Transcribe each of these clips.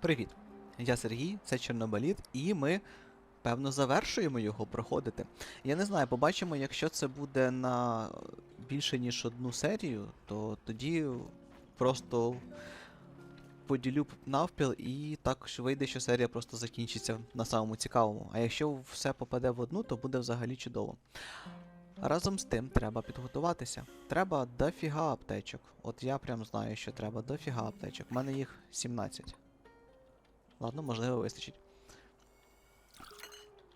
Привіт! Я Сергій, це Чорнобиліт, і ми, певно, завершуємо його проходити. Я не знаю, побачимо, якщо це буде на більше ніж одну серію, то тоді просто поділю навпіл і так вийде, що серія просто закінчиться на самому цікавому. А якщо все попаде в одну, то буде взагалі чудово. Разом з тим треба підготуватися. Треба дофіга аптечок. От я прям знаю, що треба дофіга аптечок. У мене їх 17. Ладно, можливо, вистачить.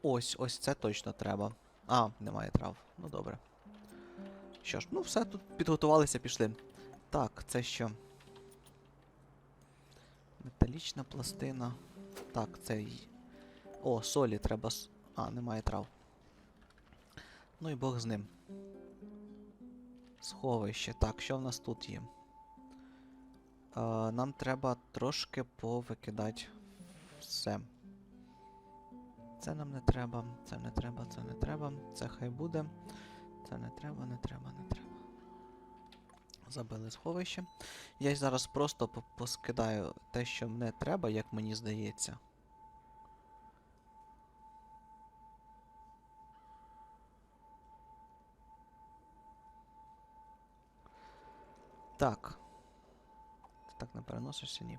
Ось, ось це точно треба. А, немає трав. Ну добре. Що ж, ну все, тут підготувалися, пішли. Так, це що? Металічна пластина. Так, це. О, солі треба. А, немає трав. Ну і Бог з ним. Сховище. Так, що в нас тут є? Е, нам треба трошки повикидати все. Це нам не треба, це не треба, це не треба, це хай буде. Це не треба, не треба, не треба. Забили сховище. Я зараз просто поскидаю те, що не треба, як мені здається. Так. Ти так не переносишся, ні.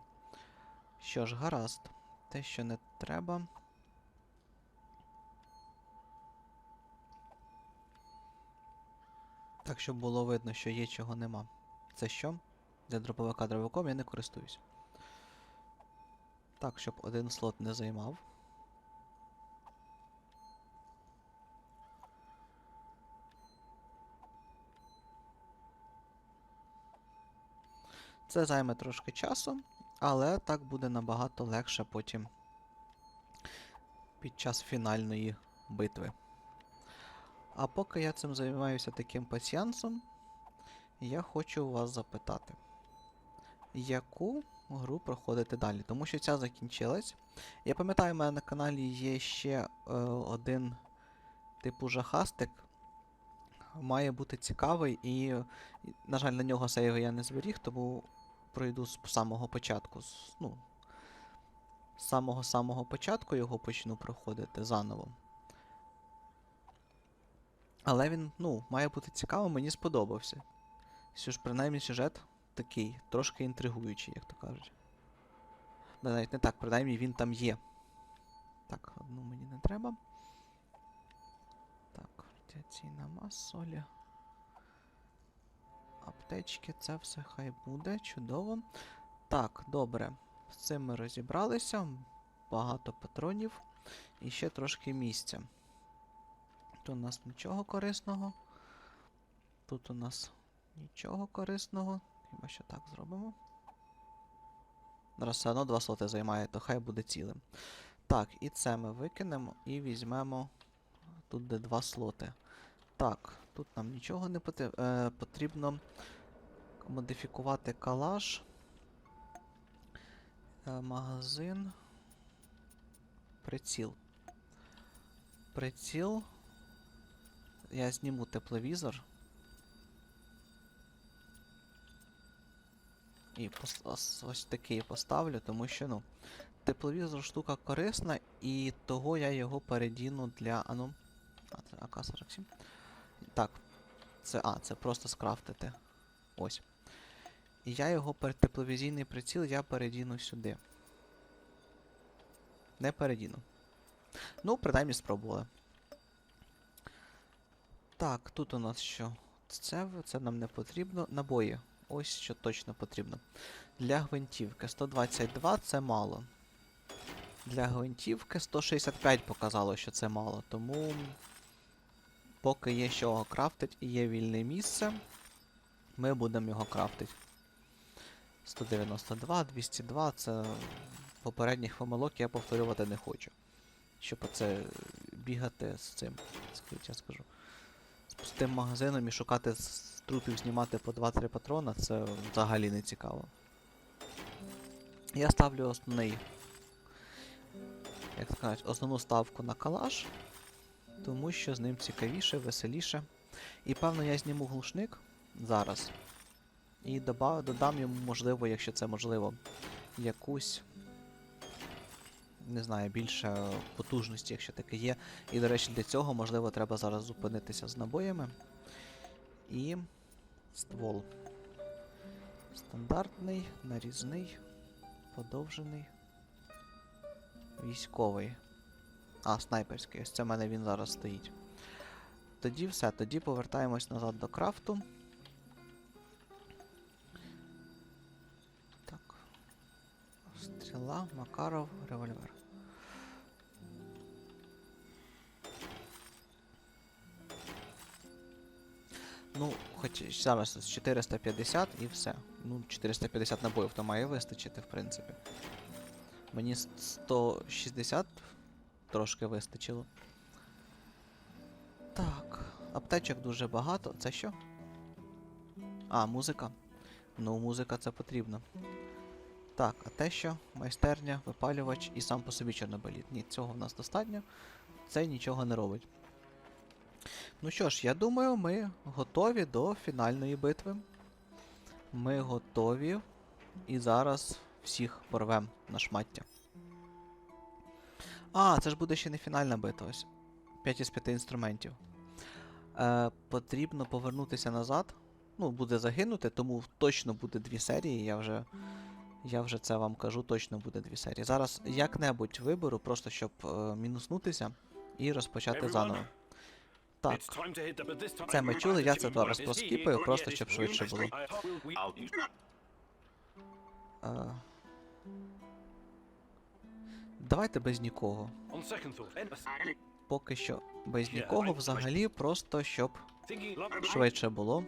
Що ж, гаразд. Те, що не треба. Так, щоб було видно, що є, чого нема. Це що? Для дроповика дровиком я не користуюсь. Так, щоб один слот не займав. Це займе трошки часу, але так буде набагато легше потім під час фінальної битви. А поки я цим займаюся таким пасіянсом, я хочу вас запитати, яку гру проходити далі? Тому що ця закінчилась. Я пам'ятаю, у мене на каналі є ще е, один типу жахастик. Має бути цікавий, і, на жаль, на нього сейви я не зберіг, тому пройду з самого початку. З, ну, з самого-самого початку його почну проходити заново. Але він, ну, має бути цікавим, мені сподобався. Що ж, принаймні сюжет такий, трошки інтригуючий, як то кажуть. Навіть не так, принаймні він там є. Так, одну мені не треба. Так, радіаційна маса, солі. Аптечки, це все хай буде, чудово. Так, добре. З цим ми розібралися. Багато патронів. І ще трошки місця. Тут у нас нічого корисного. Тут у нас нічого корисного. Хіба що так зробимо. Зараз все одно два слоти займає, то хай буде цілим. Так, і це ми викинемо і візьмемо тут де два слоти. Так, тут нам нічого не поти- е, потрібно модифікувати калаш. Е, магазин. Приціл. Приціл. Я зніму тепловізор. І ось такий поставлю, тому що, ну, тепловізор штука корисна, і того я його передіну для. Ану. А, це АК-47. Це. А, це просто скрафтити. Ось. І я його пер тепловізійний приціл я передіну сюди. Не передіну. Ну, принаймні спробували. Так, тут у нас що? Це, це нам не потрібно. Набої. Ось що точно потрібно. Для гвинтівки 122 це мало. Для гвинтівки 165 показало, що це мало. Тому поки є чого крафтить і є вільне місце, ми будемо його крафтити. 192, 202 це попередніх помилок я повторювати не хочу. Щоб оце бігати з цим, скажіть, я скажу. З пустим магазином і шукати з трупів знімати по 2-3 патрона, це взагалі не цікаво. Я ставлю основний. Як кажуть, основну ставку на калаш, тому що з ним цікавіше, веселіше. І певно я зніму глушник зараз. І додам йому, можливо, якщо це можливо, якусь не знаю, більше потужності, якщо таке є. І, до речі, для цього, можливо, треба зараз зупинитися з набоями. І ствол. Стандартний, нарізний, подовжений. Військовий. А, снайперський. Ось це в мене він зараз стоїть. Тоді все, тоді повертаємось назад до крафту. Так. Стріла, Макаров, револьвер. Ну, хоч зараз 450 і все. Ну, 450 набоїв то має вистачити, в принципі. Мені 160 трошки вистачило. Так, аптечок дуже багато. Це що? А, музика. Ну, музика це потрібно. Так, а те що? Майстерня, випалювач і сам по собі чорнобиліт. Ні, цього в нас достатньо. Це нічого не робить. Ну що ж, я думаю, ми готові до фінальної битви. Ми готові. І зараз всіх порвем на шмаття. А, це ж буде ще не фінальна битва. Ось. 5 із 5 інструментів. Е, потрібно повернутися назад. Ну, буде загинути, тому точно буде дві серії. Я вже, я вже це вам кажу, точно буде дві серії. Зараз як-небудь виберу, просто щоб е, мінуснутися і розпочати заново. Так, Це ми чули, я це зараз проскіпаю, просто щоб швидше було. е, давайте без нікого. Поки що без нікого взагалі, просто щоб швидше було.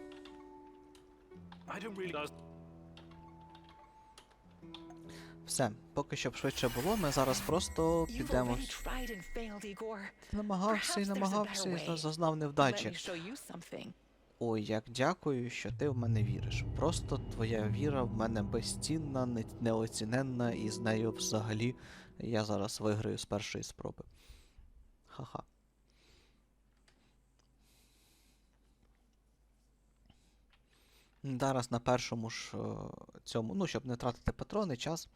Все, поки щоб швидше було, ми зараз просто підемо. Намагався і намагався і зазнав невдачі. Ой, як дякую, що ти в мене віриш. Просто твоя віра в мене безцінна, не- неоціненна, і з нею взагалі я зараз виграю з першої спроби. Ха-ха. Зараз на першому ж е, цьому, ну, щоб не тратити патрони, час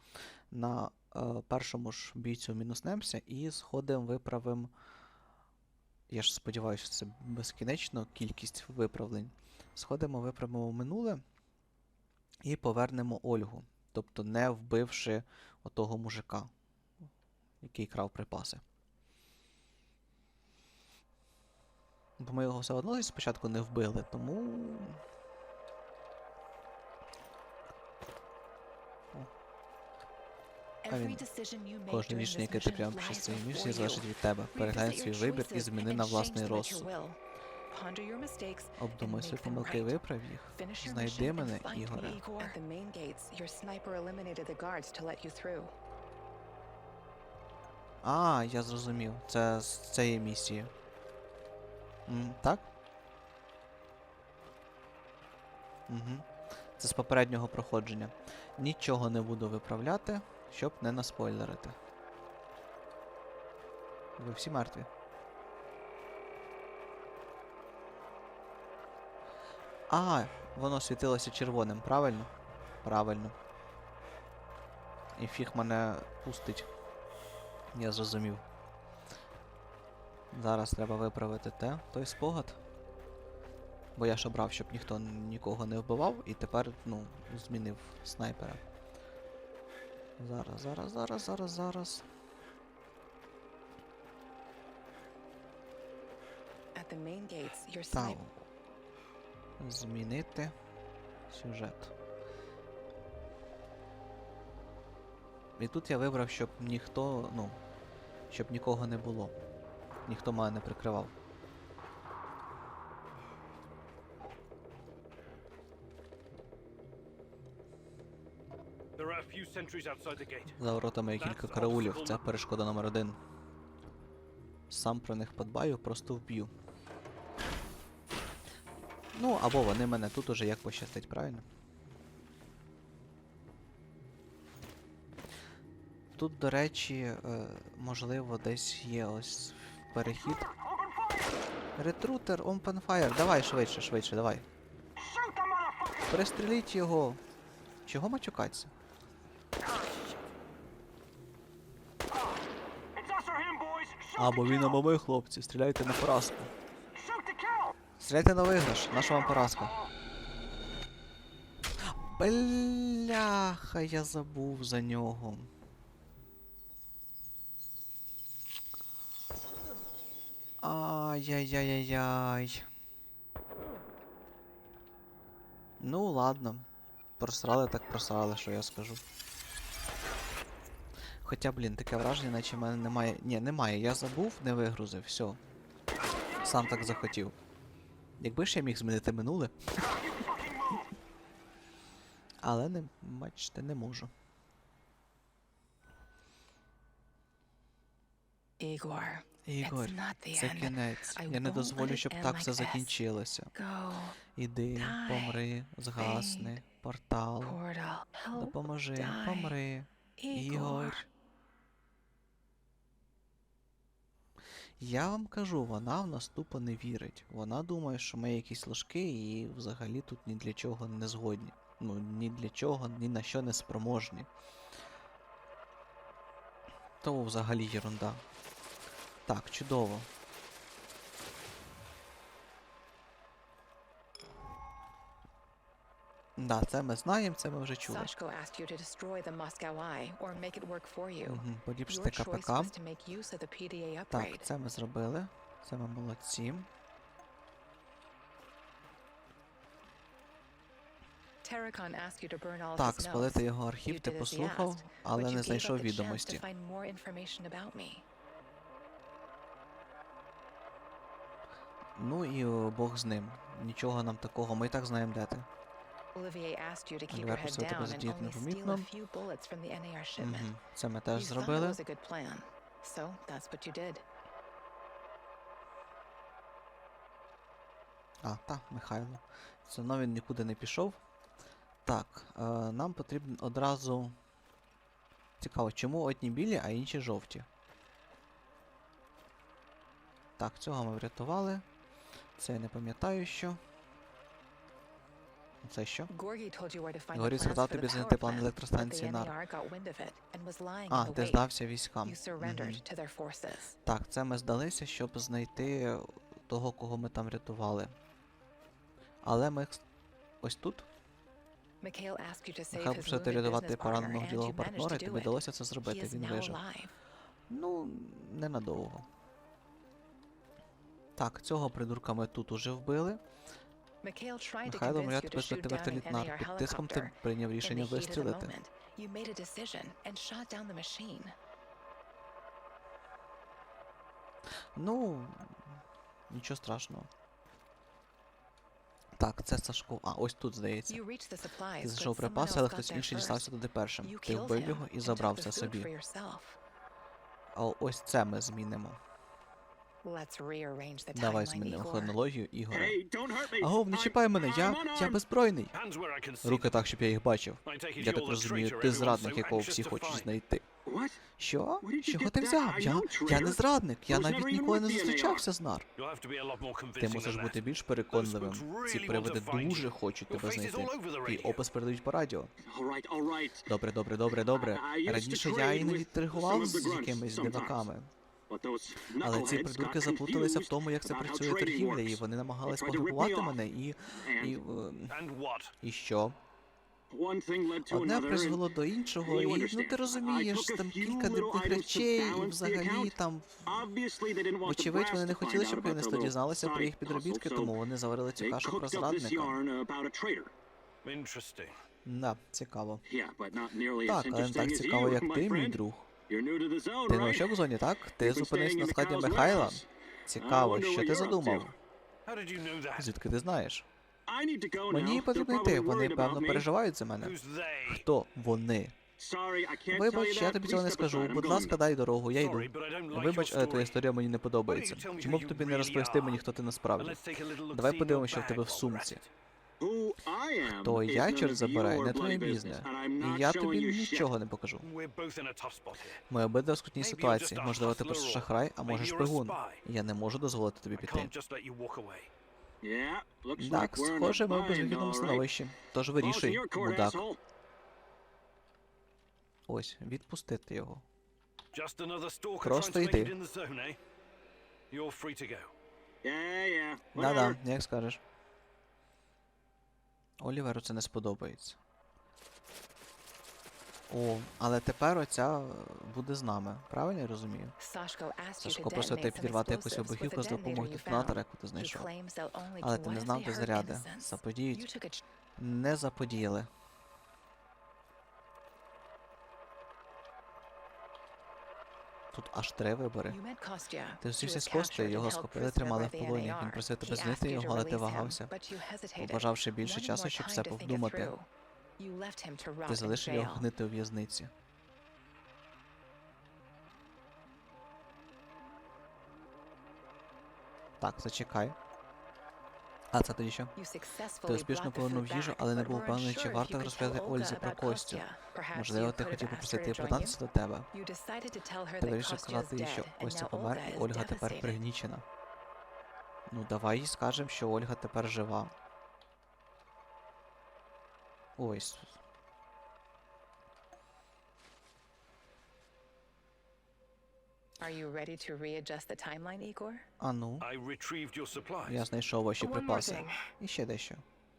на е, першому ж бійцю мінуснемося і сходимо виправимо. Я ж сподіваюся, що це безкінечно кількість виправлень. Сходимо, виправимо минуле і повернемо Ольгу. Тобто не вбивши отого мужика, який крав припаси. Бо ми його все одно спочатку не вбили, тому. А він- Every decision you make Кожне рішення, яке ти прямо під lies цією місією, you. залежить від тебе. Переглянь свій your вибір і зміни на власний розсуд. will. Ponder your mistakes Обдумай and свої помилки і виправ їх. Finish your Знайди мене, Ігоре. Igor. At the main gates, your sniper eliminated the guards to let you through. А, я зрозумів. Це з цієї місії. М, так? Угу. Це з попереднього проходження. Нічого не буду виправляти, щоб не наспойлерити. Ви всі мертві. А, воно світилося червоним, правильно? Правильно. І фіг мене пустить. Я зрозумів. Зараз треба виправити те, той спогад. Бо я ж обрав, щоб ніхто нікого не вбивав, і тепер, ну, змінив снайпера. Зараз, зараз, зараз, зараз, зараз. Там. Змінити сюжет. І тут я вибрав, щоб ніхто, ну, щоб нікого не було. Ніхто мене не прикривав. За воротами є кілька караулів, це перешкода номер один. Сам про них подбаю, просто вб'ю. Ну, або вони мене тут уже як пощастить, правильно? Тут, до речі, е, можливо, десь є ось перехід. Ретрутер, open fire. Давай швидше, швидше, давай. Перестріліть його. Чого матюкатися? Або він, або ми, хлопці. Стріляйте на поразку. Стріляйте на виграш. Наша вам поразка. Бляха, я забув за нього. Ай-яй-яй-яй-яй. Ну, ладно. Просрали так просрали, що я скажу. Хоча, блін, таке враження, наче в мене немає. Ні, немає. Я забув, не вигрузив, все. Сам так захотів. Якби ж я міг змінити минуле. Але не, бачите, не можу. Ігор, the це кінець. Я не дозволю, щоб так все закінчилося. Іди, помри, згасни, портал. Допоможи, помри. Ігор. Я вам кажу, вона в нас тупо не вірить. Вона думає, що ми якісь ложки і взагалі тут ні для чого не згодні. Ну, ні для чого, ні на що не спроможні. То взагалі єрунда. Так, чудово. Да, це ми знаємо, це ми вже чули. Угу, поліпшити КПК. Так, це ми зробили. Це ми молодці. Так, спалити його архів ти послухав, але не знайшов відомості. Ну і Бог з ним. Нічого нам такого, ми і так знаємо, де ти. Head просив тебе задіяти непомітно. Угу. Це ми теж зробили. was a good plan, so that's what you did. А, так, Михайло. Все одно він нікуди не пішов. Так, е, нам потрібно одразу. Цікаво, чому одні білі, а інші жовті? Так, цього ми врятували. Це я не пам'ятаю що. Це що? Горі сказав тобі знайти план електростанції НАР. Was lying А, ти здався військам. Так, це ми здалися, щоб знайти того, кого ми там рятували. Але ми ось тут. Михайло wounded рятувати пораненого ділового партнера, і тобі вдалося це зробити. Він вижив. Ну, ненадовго. Так, цього придурка ми тут уже вбили. Михайло мріяв викликати вертоліт нар. Під тиском ти прийняв рішення вистрілити. Ну, нічого страшного. Так, це Сашко. А, ось тут, здається. Ти someone припаси, але хтось інший дістався туди першим. Ти вбив його і забрав це собі. А ось це ми змінимо. Let's rearrange the Давай timeline, змінимо хронологію Ігоря. Hey, don't hurt me. Агов, не чіпай мене, я, I'm я беззбройний. Руки так, щоб я їх бачив. Я так розумію, ти зрадник, якого всі хочуть знайти. What? Що? Чого ти взяв? Я, я не зрадник, я навіть ніколи не зустрічався з нар. Ти мусиш бути більш переконливим. Ці привиди дуже хочуть тебе знайти. Твій опис передають по радіо. Добре, добре, добре, добре. Раніше я іноді the з якимись диваками. Але ці придурки заплуталися в тому, як це працює торгівля, і вони намагались пограбувати мене і. і. Е? І що? Одне призвело до іншого, і ну ти розумієш, там кілька to речей, і взагалі там. Brass вони не хотіли, щоб керівництво дізналося про їх підробітки, тому вони заварили цю кашу про зрадника. Да, цікаво. Так, але не так цікаво, як ти, мій друг. You're new to the zone, Ти right? новачок в зоні, так? Ти зупинився на складі Михайла? Цікаво, що ти задумав? Звідки ти знаєш? Мені потрібно йти, вони, певно, переживають за мене. Хто вони? Sorry, I can't tell you Вибач, я тобі цього не скажу. Будь ласка, дай дорогу, я йду. Вибач, але твоя історія мені не подобається. Чому б you тобі не розповісти мені, хто ти насправді? Давай подивимося, що в тебе в сумці. At it. Who I am То is я, забирай, your не твоє бізнес. І я тобі нічого не покажу. Ми обидва в скрутній ситуації. Можливо, ти просто шахрай, а може шпигун. spy. Я не можу дозволити тобі піти. Так, схоже, ми в безвихідному становищі. Тож вирішуй, мудак. Ось, відпустити його. Просто йди. it in the zone, eh? You're free to go. Yeah, yeah. Да-да, Whatever. як скажеш. Оліверу це не сподобається. О, але тепер оця буде з нами. Правильно я розумію? Сашко просив тебе підірвати якусь вибухівку з допомогою детонатора, яку ти знайшов. Але ти не знав, де заряди. Заподіють. Не заподіяли. Тут аж три вибори. Ти зустрівся з Костею, його схопили, тримали в полоні. Він просив тебе to його, але ти вагався. Побажавши більше часу, щоб все rot Ти залишив його гнити у в'язниці. Так, зачекай. А це тоді що? Ти успішно повернув їжу, але не був впевнений, чи варто розповідати Ользі про Костю. Можливо, ти хотів попросити you. до тебе. Ти вирішив сказати їй, що Костя помер, і Ольга тепер пригнічена. Ну, давай їй скажемо, що Ольга тепер жива. Ой. Are you ready to readjust the timeline, Igor? А ну, I retrieved your supplies. я знайшов ваші One more припаси. thing. І ще дещо.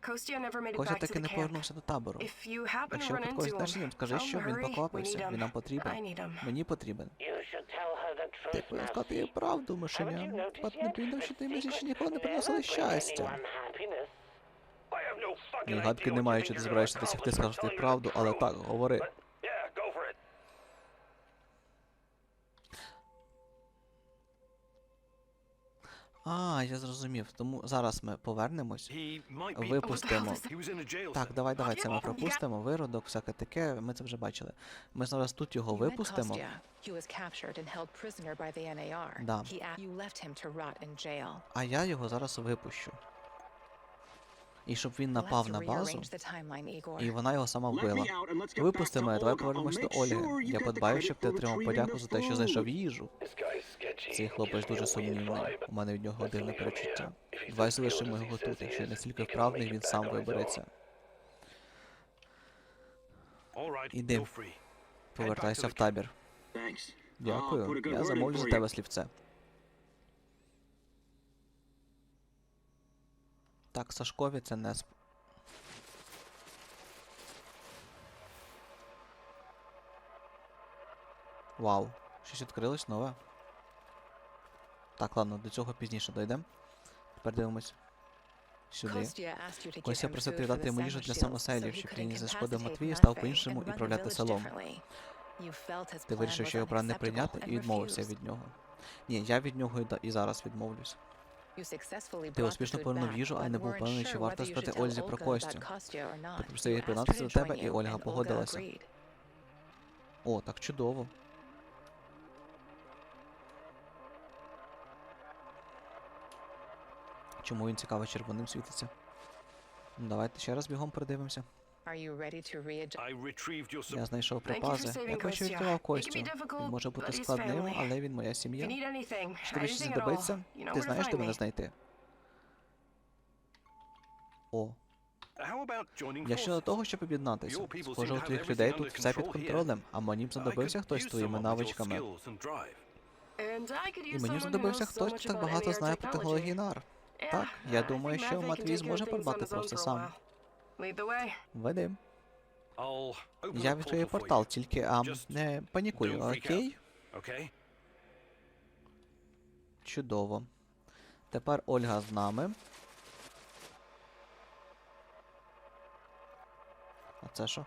Kostya never made it Костя back to таки the не camp. повернувся до табору. If you happen to Якщо run випадково into знаєш ним, him, скажи, tell що him він hurry. We need поквапився, він нам him. I потрібен. need him. Мені потрібен. You should tell her the Ти truth, повинен сказати їй Master. правду, Haven't you мишеня. noticed Пат не yet? піду, що that ти мені ще secrets ніколи не never приносили bring щастя. anyone happiness? I have no fucking Ні, idea гадки what немає, you чи think ти you're збираєшся gonna досягти accomplish by сказати telling her правду, the але truth. так, говори. А, я зрозумів. Тому зараз ми повернемось. Випустимо. Jail Так, давай, давай, це ми пропустимо. Виродок, всяке таке, ми це вже бачили. Ми зараз тут його випустимо. Да. А я його зараз випущу. І щоб він напав на базу, і вона його сама вбила. Випусти мене, давай повернемось до Ольги. Я подбаю, щоб ти отримав подяку за те, що food. знайшов їжу. Цей хлопець дуже сумнівний. У мене від нього дивне перечуття. Давай залишимо його тут. Якщо is, настільки he вправний, він сам вибереться. Іди. Повертайся в табір. Дякую. Я замовлю за тебе слівце. Так, Сашкові це не сп... Вау, щось відкрилось нове. Так, ладно, до цього пізніше дійдемо. Тепер дивимось. Сюди. Костя просив тобі дати йому їжу для самоселів, щоб він зашкодив incapacitate Матвію, став по-іншому і village селом. Ти вирішив, що його план не прийняти і відмовився від нього. Ні, я від нього і зараз відмовлюсь. Ти успішно повернув їжу, але не був впевнений, чи варто tell Ользі про Костю. попросив her приєднатися до тебе, і Ольга погодилася. О, так чудово. Чому він цікаво червоним світиться? Ну, Давайте ще раз бігом продивимося. Are you ready to readjust? I retrieved your Я знайшов Thank you for припази. saving Я хочу відкривав Костю. be difficult, Він може бути складним, family. але він моя сім'я. need anything, Якщо тобі щось знадобиться, you know ти where to знаєш, де find мене me. знайти. О, How about joining я щодо forces? того, щоб об'єднатися. Схоже, у to твоїх людей тут все під контролем, а мені б знадобився хтось з твоїми навичками. skills and drive. And I could І use мені знадобився хтось, хто так багато знає про технології НАР. Так, я I думаю, що Матвій зможе of things подбати on his про own все for a сам. Веди. Я відкрию портал, тільки а, не панікуй, окей? Чудово. Тепер Ольга з нами. А це що?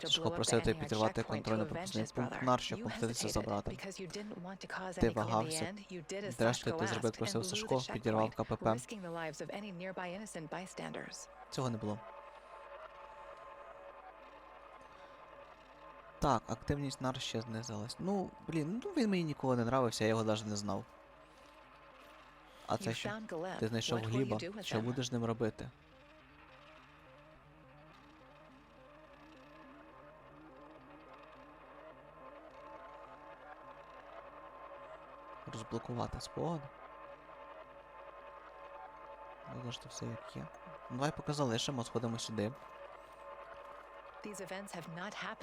Сашко просив тебе підірвати checkpoint контрольно-пропускний пункт. НАР, щоб You помститися за брата. because you didn't want to cause Ти вагався. Зрештою, ти зробив, просив Сашко, підірвав КПП. Цього не було. Так, активність НАР ще знизилась. Ну, блін, ну він мені ніколи не нравився, я його навіть не знав. А це що? Ти знайшов Гліба. Що будеш з ним робити? Розблокувати спогад. Залишити все як є. Ну, Давай поки залишимо, сходимо сюди.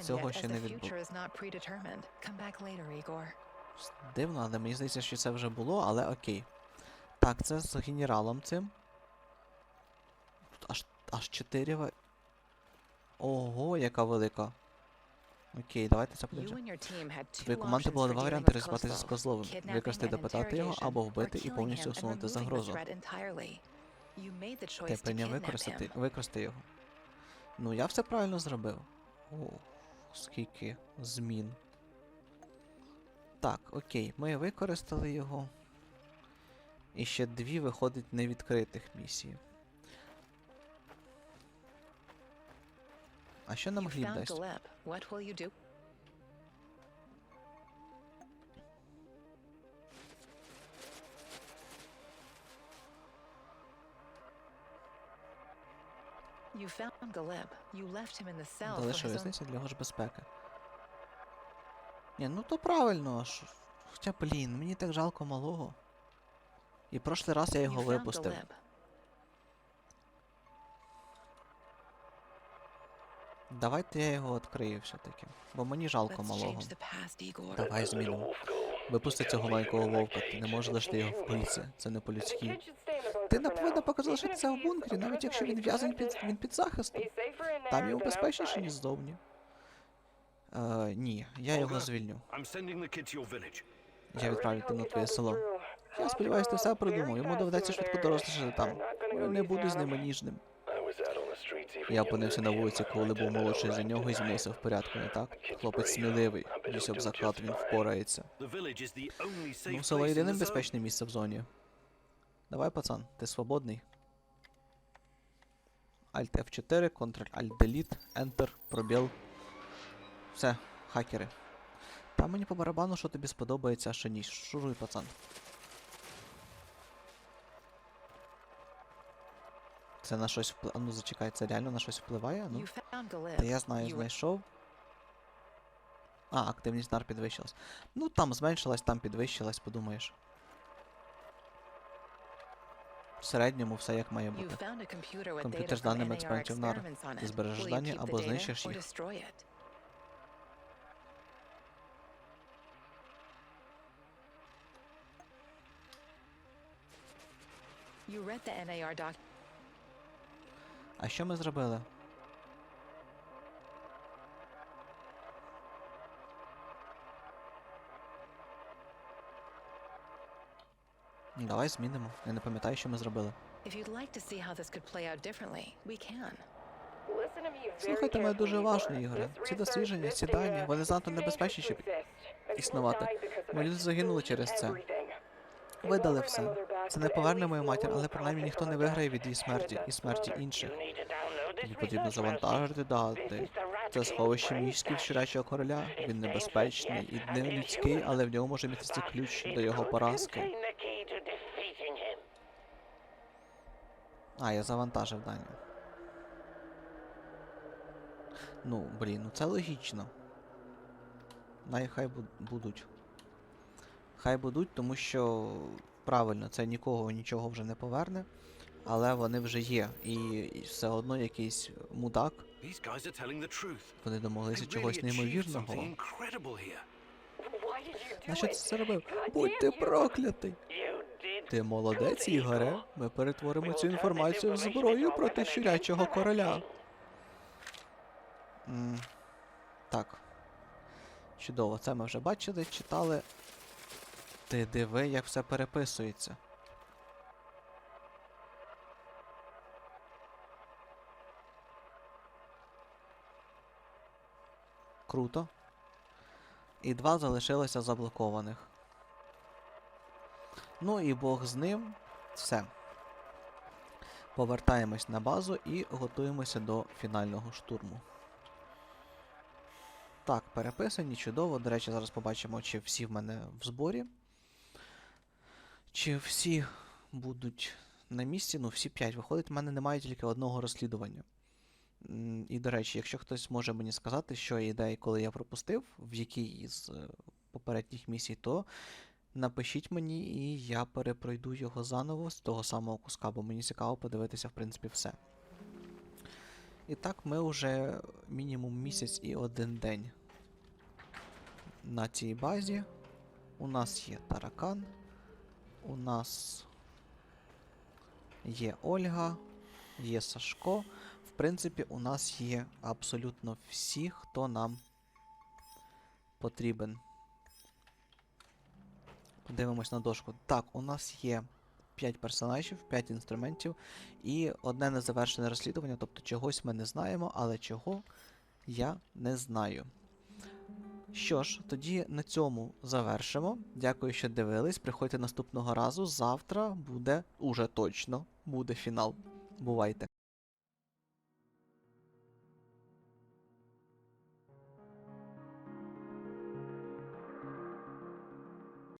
Цього ще не the відбу- future is not predetermined. Come back later, Igor. С- Дивно, але мені здається, що це вже було, але окей. Так, це з генералом цим. Тут аж, аж 4 в... Ого, яка велика. Окей, давайте це подивимося. Твоєї команди було два варіанти with з Козловим. Викрасти допитати його, або вбити і повністю усунути загрозу. Ти прийняв використати, використати його. Ну, я все правильно зробив. О, скільки змін. Так, окей, ми використали його. І ще дві виходить невідкритих місій. А що нам You гліб found дасть? Galeb. What will you do? You found Galeb. You left him in the cell for Залишив his own в'язницю для його ж безпеки. Ні, ну то правильно. аж- Хоча, блін, мені так жалко малого. І прошлий раз я його випустив. Давайте я його відкрию все-таки. Бо мені жалко малого. Давай змінимо. Випусти цього маленького вовка, ти не можеш лишити його в бійці. Це не по-людськи. Ти не повинна поки залишитися в бункері, навіть якщо він в'язень під, він під захистом. Там йому безпечніше, ніж ззовні. Е, ні, я його звільню. Я відправлю тебе на твоє село. Я сподіваюся, ти все придумав. Йому доведеться швидко дорослішати там. Я не буду з ними ніжним. Я опинився на вулиці, коли був молодший за нього і все в порядку, не так? Хлопець сміливий, десь об заклад він впорається. Ну, село єдине безпечне місце в зоні. Давай, пацан, ти свободний. Alt F4, Ctrl Alt Delete, Enter, пробіл. Все, хакери. Та мені по барабану, що тобі сподобається, а що ні. Шуруй, пацан. Це на щось впливає. Ну зачекай, це реально на щось впливає? Ну. Та я знаю, знайшов. А, активність нар підвищилась. Ну там зменшилась, там підвищилась, подумаєш. В середньому все як має бути. Комп'ютер з даними експериментів НАР. Ти збережеш дані або знищиш їх. You read the NAR doc. А що ми зробили? Давай змінимо. Я не пам'ятаю, що ми зробили. Слухайте мене дуже уважно, Ігоре. Ці дослідження, ці дані, вони занадто небезпечні, щоб існувати. Мої люди загинули через це. Видали все. Це не поверне мою матір, але принаймні ніхто не виграє від її смерті і смерті інших. Тобі потрібно завантажити дати. Це сховище міськів щурячого короля. Він небезпечний і не людський, але в ньому може міститися ключ до його поразки. А, я завантажив дані. Ну, блін, ну це логічно. Найхай будуть. Хай будуть, тому що правильно, це нікого нічого вже не поверне, але вони вже є. І, все одно якийсь мудак, вони домоглися чогось неймовірного. something incredible here. На що ти це зробив? Будь ти проклятий! Ти молодець, Ігоре. Ми перетворимо цю інформацію в зброю проти щурячого короля. Так. Чудово, це ми вже бачили, читали. Ти диви, як все переписується. Круто. І два залишилося заблокованих. Ну і Бог з ним. Все. Повертаємось на базу і готуємося до фінального штурму. Так, переписані, чудово. До речі, зараз побачимо, чи всі в мене в зборі. Чи всі будуть на місці. Ну, всі 5 виходить, в мене немає тільки одного розслідування. І, до речі, якщо хтось може мені сказати, що ідеї, коли я пропустив, в якій із е, попередніх місій, то напишіть мені, і я перепройду його заново з того самого куска, бо мені цікаво подивитися, в принципі, все. І так, ми вже мінімум місяць і один день на цій базі. У нас є таракан. У нас є Ольга, є Сашко. В принципі, у нас є абсолютно всі, хто нам потрібен. Подивимось на дошку. Так, у нас є 5 персонажів, 5 інструментів і одне незавершене розслідування, тобто чогось ми не знаємо, але чого я не знаю. Що ж, тоді на цьому завершимо. Дякую, що дивились. Приходьте наступного разу. Завтра буде уже точно буде фінал. Бувайте!